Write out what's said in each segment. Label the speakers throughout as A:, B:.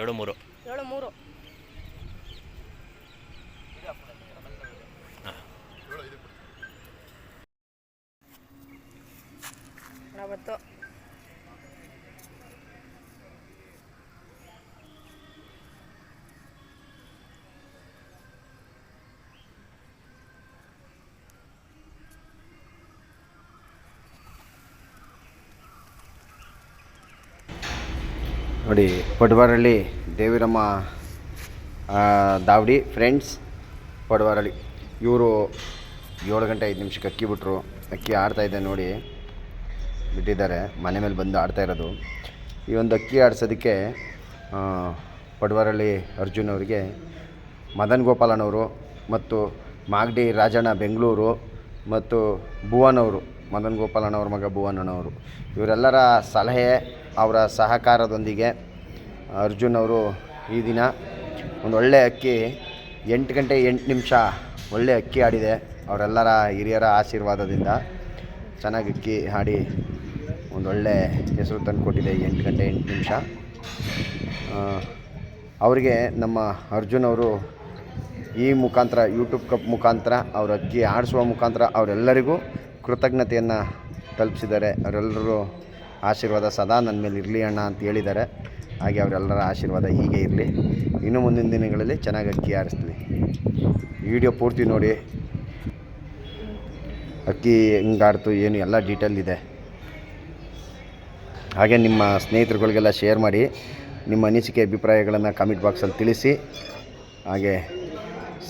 A: ಏಳು ಮೂರು
B: ಏಳು ಮೂರು ನಲವತ್ತು.
C: ನೋಡಿ ಪಡ್ವಾರಳ್ಳಿ ದೇವಿರಮ್ಮ ದಾವಡಿ ಫ್ರೆಂಡ್ಸ್ ಪಡ್ವಾರಳ್ಳಿ ಇವರು ಏಳು ಗಂಟೆ ಐದು ನಿಮಿಷಕ್ಕೆ ಅಕ್ಕಿ ಬಿಟ್ಟರು ಅಕ್ಕಿ ಆಡ್ತಾಯಿದ್ದೆ ನೋಡಿ. ಬಿಟ್ಟಿದ್ದಾರೆ. ಮನೆ ಮೇಲೆ ಬಂದು ಆಡ್ತಾ ಇರೋದು. ಈ ಒಂದು ಅಕ್ಕಿ ಆಡಿಸೋದಕ್ಕೆ ಪಡ್ವಾರಳ್ಳಿ ಅರ್ಜುನ್ ಅವರಿಗೆ ಮದನ್ ಗೋಪಾಲನವರು ಮತ್ತು ಮಾಗಡಿ ರಾಜಣ್ಣ ಬೆಂಗಳೂರು ಮತ್ತು ಭುವನವರು ಮದನ್ ಗೋಪಾಲನವ್ರ ಮಗ ಭುವನನವರು ಇವರೆಲ್ಲರ ಸಲಹೆ ಅವರ ಸಹಕಾರದೊಂದಿಗೆ ಅರ್ಜುನ್ ಅವರು ಈ ದಿನ ಒಂದು ಒಳ್ಳೆ ಅಕ್ಕಿ, ಎಂಟು ಗಂಟೆ ಎಂಟು ನಿಮಿಷ ಒಳ್ಳೆ ಅಕ್ಕಿ ಆಡಿದೆ. ಅವರೆಲ್ಲರ ಹಿರಿಯರ ಆಶೀರ್ವಾದದಿಂದ ಚೆನ್ನಾಗಿ ಅಕ್ಕಿ ಆಡಿ ಒಂದೊಳ್ಳೆ ಹೆಸರು ತಂದುಕೊಟ್ಟಿದೆ ಎಂಟು ಗಂಟೆ ಎಂಟು ನಿಮಿಷ. ಅವರಿಗೆ ನಮ್ಮ ಅರ್ಜುನ್ ಅವರು ಈ ಮುಖಾಂತರ ಯೂಟ್ಯೂಬ್ ಕಪ್ ಮುಖಾಂತರ, ಅವರ ಅಕ್ಕಿ ಆಡಿಸುವ ಮುಖಾಂತರ ಅವರೆಲ್ಲರಿಗೂ ಕೃತಜ್ಞತೆಯನ್ನು ತಲುಪಿಸಿದ್ದಾರೆ. ಅವರೆಲ್ಲರೂ ಆಶೀರ್ವಾದ ಸದಾ ನನ್ನ ಮೇಲೆ ಇರಲಿ ಅಣ್ಣ ಅಂತ ಹೇಳಿದ್ದಾರೆ. ಹಾಗೆ ಅವರೆಲ್ಲರ ಆಶೀರ್ವಾದ ಹೀಗೆ ಇರಲಿ. ಇನ್ನು ಮುಂದಿನ ದಿನಗಳಲ್ಲಿ ಚೆನ್ನಾಗಿ ಅಕ್ಕಿ ಆರಿಸ್ತೀವಿ ವಿಡಿಯೋ ಪೂರ್ತಿ ನೋಡಿ. ಅಕ್ಕಿ ಹಿಂಗಾಡ್ತು ಏನು ಎಲ್ಲ ಡೀಟೇಲ್ ಇದೆ. ಹಾಗೆ ನಿಮ್ಮ ಸ್ನೇಹಿತರುಗಳಿಗೆಲ್ಲ ಶೇರ್ ಮಾಡಿ, ನಿಮ್ಮ ಅನಿಸಿಕೆ, ಅಭಿಪ್ರಾಯಗಳನ್ನು ಕಾಮೆಂಟ್ ಬಾಕ್ಸಲ್ಲಿ ತಿಳಿಸಿ. ಹಾಗೆ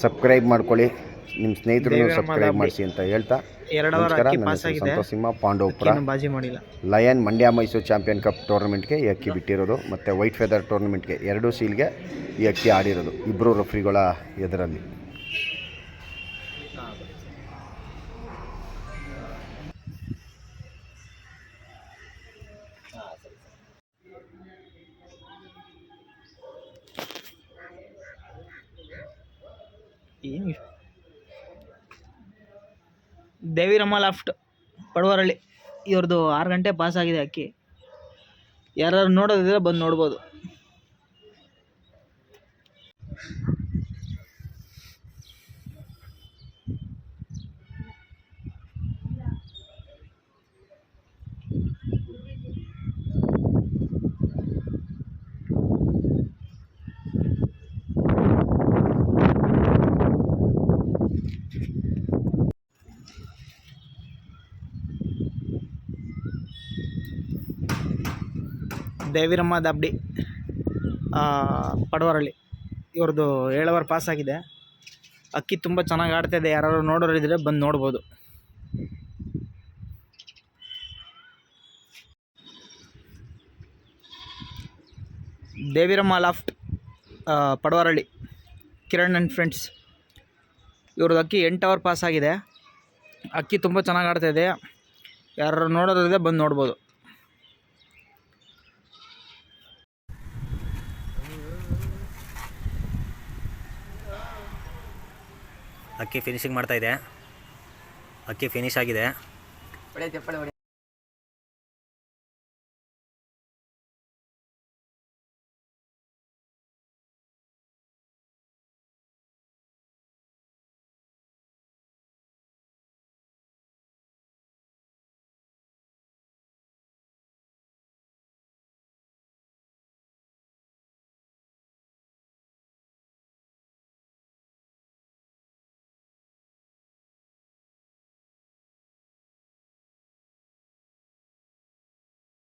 C: ಸಬ್ಸ್ಕ್ರೈಬ್ ಮಾಡ್ಕೊಳ್ಳಿ. ನಿಮ್ಮ ಸ್ನೇಹಿತರು ಸಬ್ಸ್ಕ್ರೈಬ್ ಮಾಡಿಸಿ ಅಂತ ಹೇಳ್ತಾ ನಮಸ್ಕಾರ. ನನ್ನ ಸಂತೋಷ್ ಸಿಂಹ ಪಾಂಡವಪುರ.
D: ಅಕ್ಕಿನೂ ಬಾಜಿ ಮಾಡಿಲ್ಲ.
C: Lion Mandya Mysuru champion cup ಟೂರ್ನಮೆಂಟ್ಗೆ ಈ ಅಕ್ಕಿ ಬಿಟ್ಟಿರೋದು. ಮತ್ತು ವೈಟ್ ಫೆದರ್ ಟೂರ್ನಮೆಂಟ್ಗೆ ಎರಡೂ ಸೀಲ್ಗೆ ಈ ಅಕ್ಕಿ ಆಡಿರೋದು. ಇಬ್ಬರು ರೆಫ್ರಿಗಳ ಎದುರಲ್ಲಿ.
D: ಏನು ಇಷ್ಟು? ದೇವಿರಮ್ಮ ಲಾಫ್ಟ್ ಪಡವರಳ್ಳಿ. ಇವ್ರದ್ದು ಆರು ಗಂಟೆ ಪಾಸ್ ಆಗಿದೆ ಅಕ್ಕಿ. ಯಾರು ನೋಡೋದಿದ್ರೆ ಬಂದು ನೋಡ್ಬೋದು. ದೇವಿರಮ್ಮ ದಬ್ಡಿ ಪಡವರಳ್ಳಿ. ಇವ್ರದ್ದು ಏಳು ಅವರ್ ಪಾಸ್ ಆಗಿದೆ. ಅಕ್ಕಿ ತುಂಬ ಚೆನ್ನಾಗಿ ಆಡ್ತಾಯಿದೆ ಯಾರು ನೋಡೋರು ಇದ್ರೆ ಬಂದು ನೋಡ್ಬೋದು. Deviramma loft Padavaralli, Kiran and friends ಇವ್ರದ್ದು ಅಕ್ಕಿ ಎಂಟು ಅವರ್ ಪಾಸ್ ಆಗಿದೆ. ಅಕ್ಕಿ ತುಂಬ ಚೆನ್ನಾಗಿ ಆಡ್ತಾಯಿದೆ ಯಾರು ನೋಡೋರಿದೆ ಬಂದು ನೋಡ್ಬೋದು.
A: ಅಕ್ಕಿ ಫಿನಿಶಿಂಗ್ ಮಾಡ್ತಾ ಇದೆ. ಅಕ್ಕಿ ಫಿನಿಶ್ ಆಗಿದೆ.